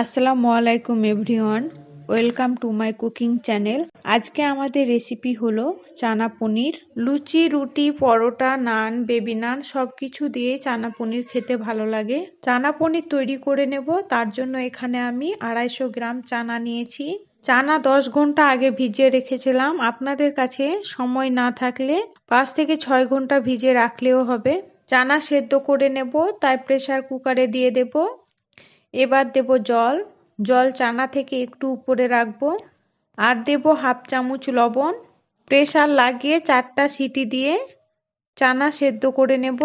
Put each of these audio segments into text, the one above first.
আসসালামু আলাইকুম everyone, welcome to my cooking channel. আজকে আমাদের রেসিপি হলো চানা পনির। লুচি, রুটি, পরোটা, নান, বেবি নান সব কিছু দিয়ে চানা পনির খেতে ভালো লাগে। চানা পনির তৈরি করে নেব, তার জন্য এখানে আমি আড়াইশো গ্রাম চানা নিয়েছি। চানা দশ ঘণ্টা আগে ভিজিয়ে রেখেছিলাম। আপনাদের কাছে সময় না থাকলে পাঁচ থেকে ছয় ঘণ্টা ভিজিয়ে রাখলেও হবে। চানা সেদ্ধ করে নেব, তাই প্রেসার কুকারে দিয়ে দেব। এবার দেব জল। জল চানা থেকে একটু উপরে রাখব। আর দেব হাফ চামচ লবণ। প্রেশার লাগিয়ে চারটা সিটি দিয়ে চানা সেদ্ধ করে নেব।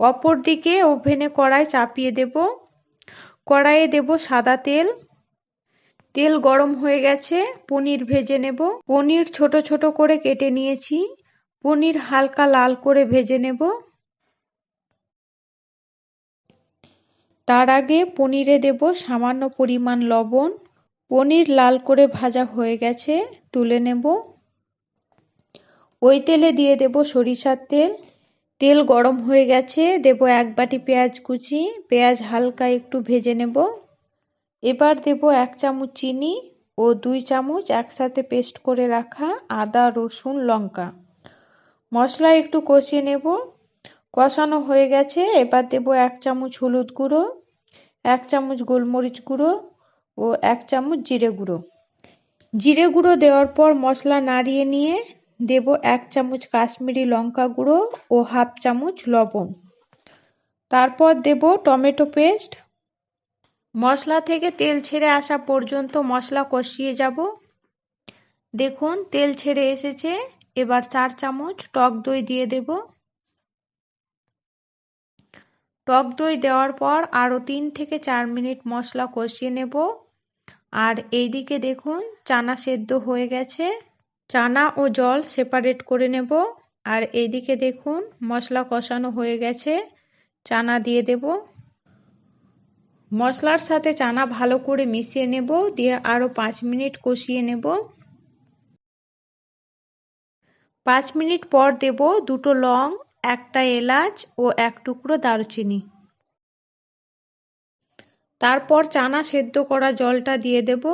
অপর দিকে ওভেনে কড়াই চাপিয়ে দেব। কড়াইয়ে দেব সাদা তেল। তেল গরম হয়ে গেছে, পনির ভেজে নেব। পনির ছোট ছোট করে কেটে নিয়েছি। পনির হালকা লাল করে ভেজে নেব। তার আগে পনিরে দেব সামান্য পরিমাণ লবণ। পনির লাল করে ভাজা হয়ে গেছে, তুলে নেব। ওই তেলে দিয়ে দেব সরিষার তেল। তেল গরম হয়ে গেছে, দেব এক বাটি পেঁয়াজ কুচি। পেঁয়াজ হালকা একটু ভেজে নেব। এবার দেব এক চামচ চিনি ও দুই চামচ একসাথে পেস্ট করে রাখা আদা, রসুন, লঙ্কা। মশলা একটু কষিয়ে নেব। কষানো হয়ে গেছে, এবার দেব এক চামচ হলুদ গুঁড়ো। এক চামচ গোলমরিচ গুঁড়ো ও এক চামচ জিরে গুঁড়ো। জিরে গুঁড়ো দেওয়ার পর মশলা নাড়িয়ে নিয়ে দেব এক চামচ কাশ্মীরি লঙ্কা গুঁড়ো ও হাফ চামচ লবণ। তারপর দেব টমেটো পেস্ট। মশলা থেকে তেল ছেড়ে আসা পর্যন্ত মশলা কষিয়ে যাব। দেখুন, তেল ছেড়ে এসেছে। এবার চার চামচ টক দই দিয়ে দেব। টক দই দেওয়ার পর আরও তিন থেকে চার মিনিট মশলা কষিয়ে নেব। আর এইদিকে দেখুন, চানা সেদ্ধ হয়ে গেছে। চানা ও জল সেপারেট করে নেব। আর এইদিকে দেখুন, মশলা কষানো হয়ে গেছে। চানা দিয়ে দেব। মশলার সাথে চানা ভালো করে মিশিয়ে নেব। দিয়ে আরও পাঁচ মিনিট কষিয়ে নেব। পাঁচ মিনিট পর দেব দুটো লং একটা এলাচ ও এক টুকরো দারচিনি। তারপর চানা সেদ্ধ করা জলটা দিয়ে দেব।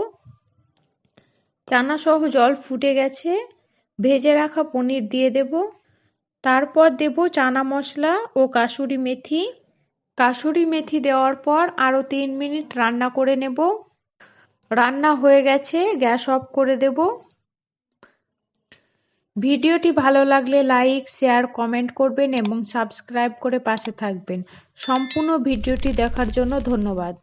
চানা সহ জল ফুটে গেছে। ভেজে রাখা পনির দিয়ে দেব। তারপর দেব চানা মশলা ও কাসুরি মেথি। কাসুরি মেথি দেওয়ার পর আরও তিন মিনিট রান্না করে নেব। রান্না হয়ে গেছে, গ্যাস অফ করে দেব। ভিডিওটি ভালো লাগলে লাইক, শেয়ার, কমেন্ট করবেন এবং সাবস্ক্রাইব করে পাশে থাকবেন। সম্পূর্ণ ভিডিওটি দেখার জন্য ধন্যবাদ।